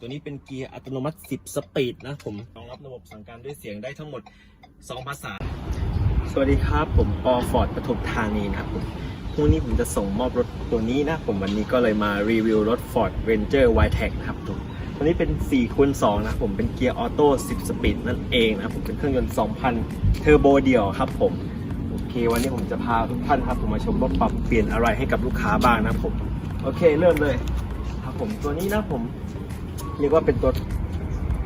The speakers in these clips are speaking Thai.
ตัวนี้เป็นเกียร์อัตโนมัติ 10 สปีดนะผมรองรับระบบสั่งการด้วยเสียงได้ทั้งหมด 2 ภาษา สวัสดีครับ ผมปอฟอร์ดปทุมธานีนะครับผมพรุ่งนี้ผมจะส่งมอบรถตัวนี้นะผมวันนี้ก็เลยมารีวิวรถ Ford Ranger w i t e c นะครับผมตัวนี้เป็น4คูณ2นะผมเป็นเกียร์ออโต้10 สปีดนั่นเองนะผมเป็นเครื่องยนต์ 2,000 เทอร์โบเดี่ยวครับผมโอเค วันนี้ผมจะพาทุกท่านครับผมมาชมว่าปรับเปลี่ยนอะไรให้กับลูกค้าบ้างนะผมโอเค เริ่มเลยครับผมตัวนี้นะผม เรียกว่าเป็นตัว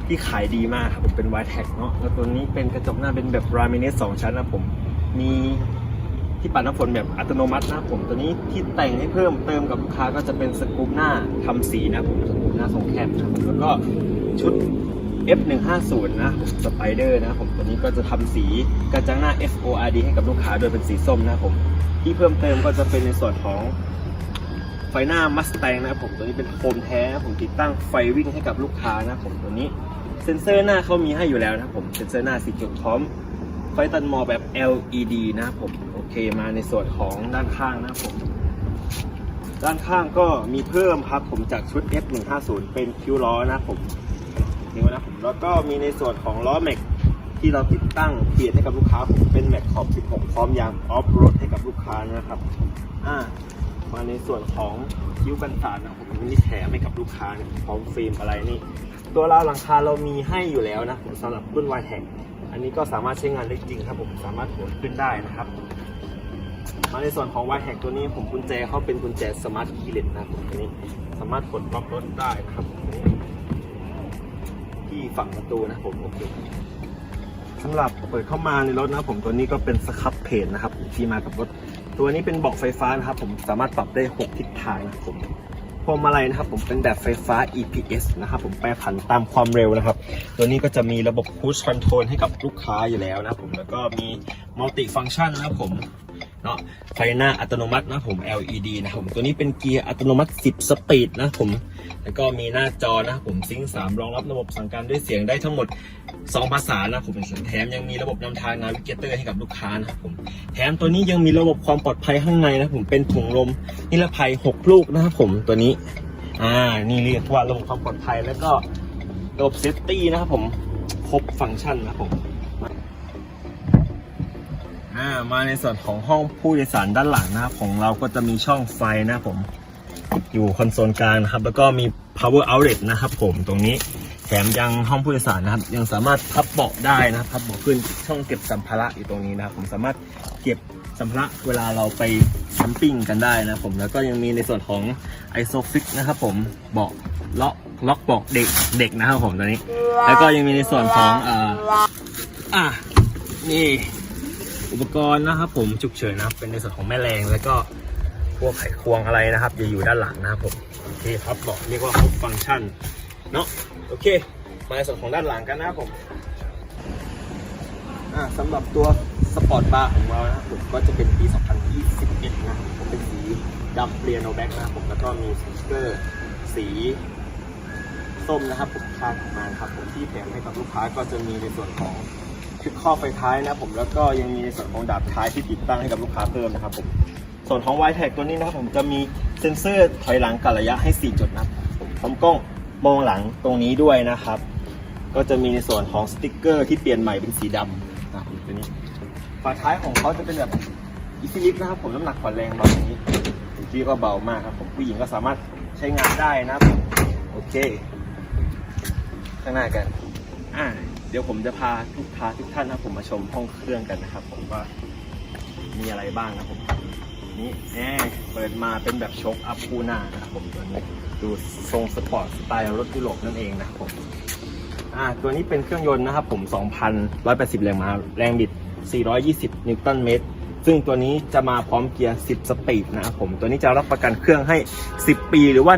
ที่ขายดีมากครับผมเป็น y t e c เนาะแล้วตัวนี้เป็นกระจกหน้าเป็นแบบรามิเนสสองชั้นนะผมมีที่ปัดน้ำฝนแบบอัตโนมัตินะผมตัวนี้ที่แต่งให้เพิ่มเติมกับลูกค้าก็จะเป็นสกูปหน้าทำสีนะผมสกูปหน้าทรงแคบนะแล้วก็ชุด F150 นะผมสไปเดอร์นะผมตัวนี้ก็จะทำสีกระจังหน้า FORD ให้กับลูกค้าโดยเป็นสีส้มนะผมที่เพิ่มเติมก็จะเป็นในส่วนของ ไฟหน้ามัสแตงนะครับผมตัวนี้เป็นโคมแท้ผมติดตั้งไฟวิ่งให้กับลูกค้านะผมตัวนี้ เซ็นเซอร์หน้าเขามีให้อยู่แล้วนะครับผมเซ็นเซอร์หน้าสีจุดพร้อม ไฟตันมอแบบ LED นะครับผมโอเคมาในส่วนของด้านข้างนะครับผมด้านข้างก็มีเพิ่มครับผมจากชุด F150 เป็นคิ้วล้อนะครับผมนิ้วนะผมแล้วก็มีในส่วนของล้อแม็กที่เราติดตั้งเปลี่ยนให้กับลูกค้าผมเป็นแม็กขอบ 16 พร้อมยางออฟโรดให้กับลูกค้านะครับอ่า มาในส่วนของคิ้วกันสาดนะผมมีแถมให้กับลูกค้าเนี่ยพร้อมฟิล์มอะไรนี่ ตัวราวหลังคาเรามีให้อยู่แล้วนะสำหรับรุ่น y t e c อันนี้ก็สามารถใช้งานได้จริงครับผมสามารถโหนขึ้นได้นะครับ มาในส่วนของ y t e c ตัวนี้ผมกุญแจเขาเป็นกุญแจสมาร์ทคีย์เลสนะผมตัวนี้สามารถกดล็อกรถได้นะครับที่ฝั่งประตูนะผมโอเคสำหรับเปิดเข้ามาในรถนะผมตัวนี้ก็เป็นสครับเพจนะครับที่มากับรถ ตัวนี้เป็นเบอกไฟฟ้านะครับผมสามารถปรับได้ 6 ทิศทางนะครับผมพวงมาลัยนะครับผมเป็นแบบไฟฟ้า EPS นะครับผมแปรผันตามความเร็วนะครับ ตัวนี้ก็จะมีระบบ Cruise Control ให้กับลูกค้าอยู่แล้วนะครับผมแล้วก็มี Multi Function นะครับผม เนาะไฟหน้าอัตโนมัตินะผม LED นะครับผมตัวนี้เป็นเกียร์อัตโนมัติ 10 สปีดนะครับผม แล้วก็มีหน้าจอนะครับผมซิงค์3รองรับระบบสั่งการด้วยเสียงได้ทั้งหมด 2 ภาษานะครับผมแถมยังมีระบบนำทางนาวิเกเตอร์ให้กับลูกค้านะครับผม แถมตัวนี้ยังมีระบบความปลอดภัยข้างในนะครับผมเป็นถุงลมนิรภัย 6 ลูกนะครับผมตัวนี้อ่านี่เรียกว่าระบบความปลอดภัยแล้วก็ระบบเซฟตี้นะครับผมครบฟังก์ชันนะครับผม อ่ามาในส่วนของห้องผู้โดยสารด้านหลังนะครับของเราก็จะมีช่องไฟนะผมอยู่คอนโซลกลางนะครับ แล้วก็มี power outlet นะครับผมตรงนี้แถมยังห้องผู้โดยสารนะครับ ยังสามารถพับเบาะได้นะครับพับเบาะขึ้นช่องเก็บสัมภาระอยู่ตรงนี้นะครับ ผมสามารถเก็บสัมภาระเวลาเราไปแคมปิ้งกันได้นะผมแล้วก็ยังมีในส่วนของ isofix นะครับผมเบาะล็อกล็อกเบาะเด็กเด็กนะครับผมตัวนี้ แล้วก็ยังมีในส่วนของอ่าอะนี่ อุปกรณ์นะครับผมฉุกเฉินนะครับ เป็นในส่วนของแม่แรงแล้วก็พวกไขควงอะไรนะครับ จะอยู่ด้านหลังนะครับผมโอเคครับบอกเรียกว่าครบฟังก์ชันเนาะโอเค มาในส่วนของด้านหลังกันนะครับผมอ่าสำหรับตัวสปอร์ตบาร์ของเรานะครับผมก็จะเป็นปี 2021 นะครับผมเป็นสีดำเรียนโนแบ็กนะครับผมแล้วก็มีสติ๊กเกอร์สีส้มนะครับผมข้างออกมานครับผมที่แถมให้กับลูกค้าก็จะมีในส่วนของ ชุดข้อไฟท้ายนะผมแล้วก็ยังมีในส่วนของดาบท้ายที่ติดตั้งให้กับลูกค้าเพิ่มนะครับผมส่วนของ y t e c ตัวนี้นะครับผมจะมีเซ็นเซอร์ถอยหลังกับระยะให้ 4 จุดนะผมพร้อมกล้องมองหลังตรงนี้ด้วยนะครับ ก็จะมีในส่วนของสติ๊กเกอร์ที่เปลี่ยนใหม่เป็นสีดำนะครับตัวนี้ฝาท้ายของเขาจะเป็นแบบอีซิลิฟนะครับผมน้ำหนักผ่อนแรงเบาอย่างนี้เรียกว่าเบามากครับผมผู้หญิงก็สามารถใช้งานได้นะครับโอเค ข้างหน้ากันอ่า เดี๋ยวผมจะพาทุกพาทุกท่านนะผมมาชมห้องเครื่องกันนะครับ ผมว่ามีอะไรบ้างนะครับผมนี่แน่เปิดมาเป็นแบบชคอัพคูหน้านะครับผมตัวนี้ดูทรงสปอร์ตสไตล์รถยุโรปนั่นเองนะครับผมอ่าตัวนี้เป็นเครื่องยนต์นะครับผม2,180 แรงม้าแรงบิด 420 นิวตันเมตร ซึ่งตัวนี้จะมาพร้อมเกียร์ 10 สปีดนะครับผม ตัวนี้จะรับประกันเครื่องให้ 10 ปีหรือว่า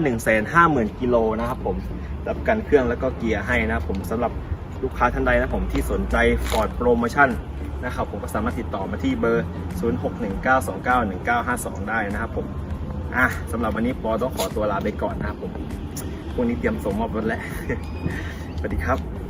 150,000 กิโลนะครับผม รับประกันเครื่องแล้วก็เกียร์ให้นะครับผมสำหรับ ลูกค้าท่านใดนะผมที่สนใจฟอร์ดโปรโมชั่นนะครับผมก็สามารถติดต่อมาที่เบอร์ 0619291952 ได้นะครับผมอะสำหรับวันนี้ปอต้องขอตัวลาไปก่อนนะครับผมพรุ่งนี้เตรียมส่งมอบรถแล้วสวัสดีครับ